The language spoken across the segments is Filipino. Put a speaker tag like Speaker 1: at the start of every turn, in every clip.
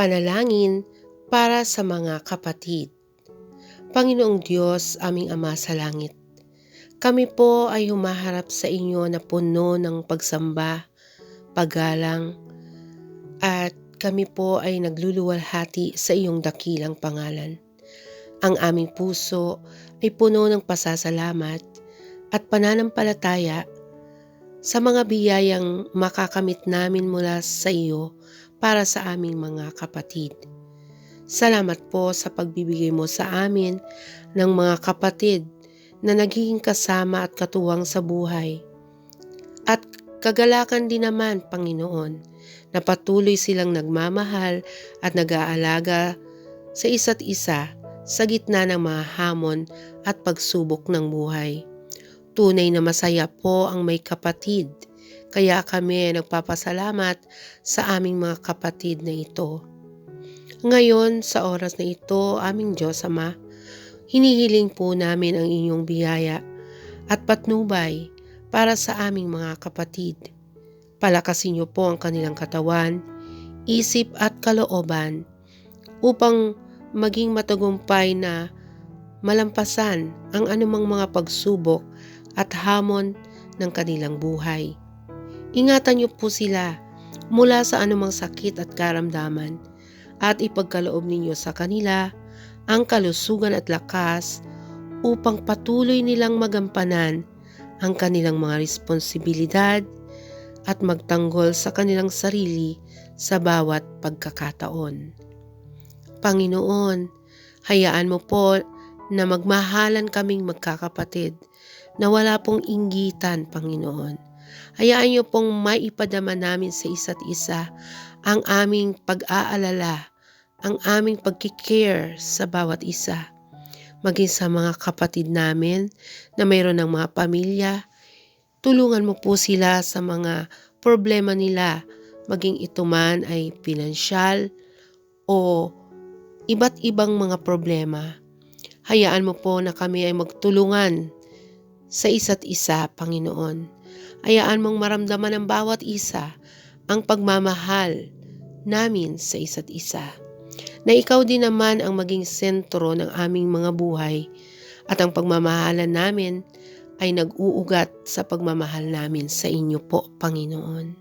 Speaker 1: Panalangin para sa mga kapatid. Panginoong Diyos, aming Ama sa langit, kami po ay humaharap sa inyo na puno ng pagsamba, paggalang, at kami po ay nagluluwalhati sa iyong dakilang pangalan. Ang aming puso ay puno ng pasasalamat at pananampalataya sa mga biyayang makakamit namin mula sa iyo para sa aming mga kapatid. Salamat po sa pagbibigay mo sa amin ng mga kapatid na nagiging kasama at katuwang sa buhay. At kagalakan din naman, Panginoon, na patuloy silang nagmamahal at nag-aalaga sa isa't isa sa gitna ng mga hamon at pagsubok ng buhay. Tunay na masaya po ang may kapatid, kaya kami nagpapasalamat sa aming mga kapatid na ito. Ngayon, sa oras na ito, aming Diyos Ama, hinihiling po namin ang inyong biyaya at patnubay para sa aming mga kapatid. Palakasin niyo po ang kanilang katawan, isip at kalooban upang maging matagumpay na malampasan ang anumang mga pagsubok at hamon ng kanilang buhay. Ingatan niyo po sila mula sa anumang sakit at karamdaman at ipagkaloob ninyo sa kanila ang kalusugan at lakas upang patuloy nilang magampanan ang kanilang mga responsibilidad at magtanggol sa kanilang sarili sa bawat pagkakataon. Panginoon, hayaan mo po na magmahalan kaming magkakapatid na wala pong inggitan, Panginoon. Hayaan niyo pong maipadama namin sa isa't isa ang aming pag-aalala ang aming pagkikare sa bawat isa. Maging sa mga kapatid namin na mayroon ng mga pamilya, tulungan mo po sila sa mga problema nila, maging ito man ay pinansyal o iba't ibang mga problema. Hayaan mo po na kami ay magtulungan sa isa't isa, Panginoon. Hayaan mong maramdaman ng bawat isa ang pagmamahal namin sa isa't isa na ikaw din naman ang maging sentro ng aming mga buhay at ang pagmamahalan namin ay nag-uugat sa pagmamahal namin sa inyo po, Panginoon.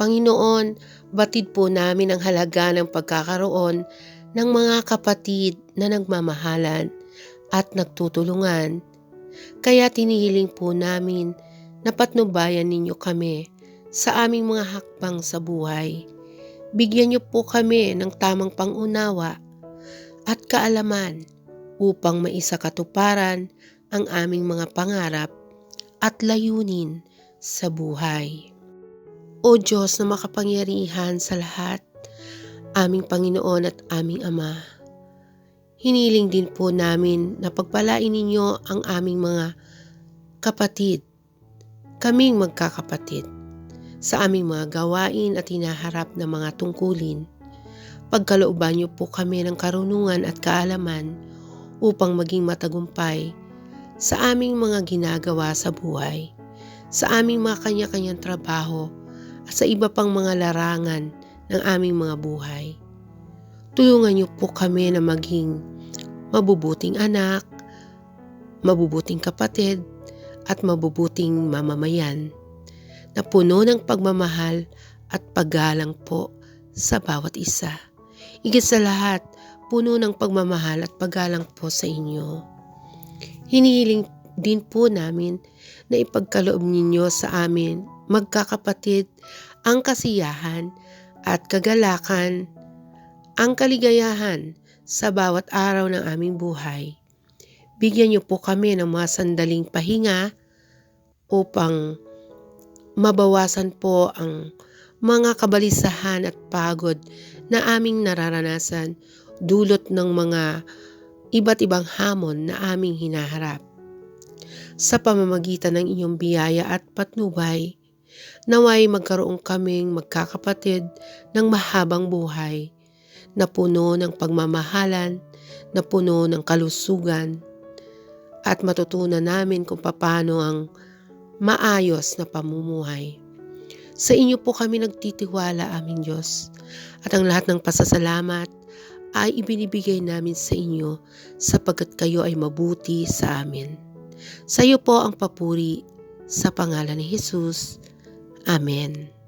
Speaker 1: Panginoon, batid po namin ang halaga ng pagkakaroon ng mga kapatid na nagmamahalan at nagtutulungan. Kaya tinihiling po namin na patnubayan ninyo kami sa aming mga hakbang sa buhay Bigyan niyo po kami ng tamang pangunawa at kaalaman upang maisakatuparan ang aming mga pangarap at layunin sa buhay. O Diyos na makapangyarihan sa lahat, aming Panginoon at aming Ama, hiniling din po namin na pagpalain ninyo ang aming mga kapatid, kaming magkakapatid sa aming mga gawain at hinaharap na mga tungkulin. Pagkalooban niyo po kami ng karunungan at kaalaman upang maging matagumpay sa aming mga ginagawa sa buhay, sa aming mga kanya-kanyang trabaho at sa iba pang mga larangan ng aming mga buhay. Tulungan niyo po kami na maging mabubuting anak, mabubuting kapatid, at mabubuting mamamayan na puno ng pagmamahal at paggalang po sa bawat isa. Igit sa lahat, puno ng pagmamahal at paggalang po sa inyo. Hinihiling din po namin na ipagkaloob ninyo sa amin, magkakapatid, ang kasiyahan at kagalakan, ang kaligayahan sa bawat araw ng aming buhay. Bigyan niyo po kami ng mga sandaling pahinga upang mabawasan po ang mga kabalisahan at pagod na aming nararanasan dulot ng mga iba't ibang hamon na aming hinaharap. Sa pamamagitan ng inyong biyaya at patnubay, naway magkaroon kaming magkakapatid ng mahabang buhay na puno ng pagmamahalan, na puno ng kalusugan, at matutunan namin kung paano ang maayos na pamumuhay. Sa inyo po kami nagtitiwala, aming Diyos. At ang lahat ng pasasalamat ay ibinibigay namin sa inyo sapagkat kayo ay mabuti sa amin. Sa iyo po ang papuri sa pangalan ni Jesus. Amen.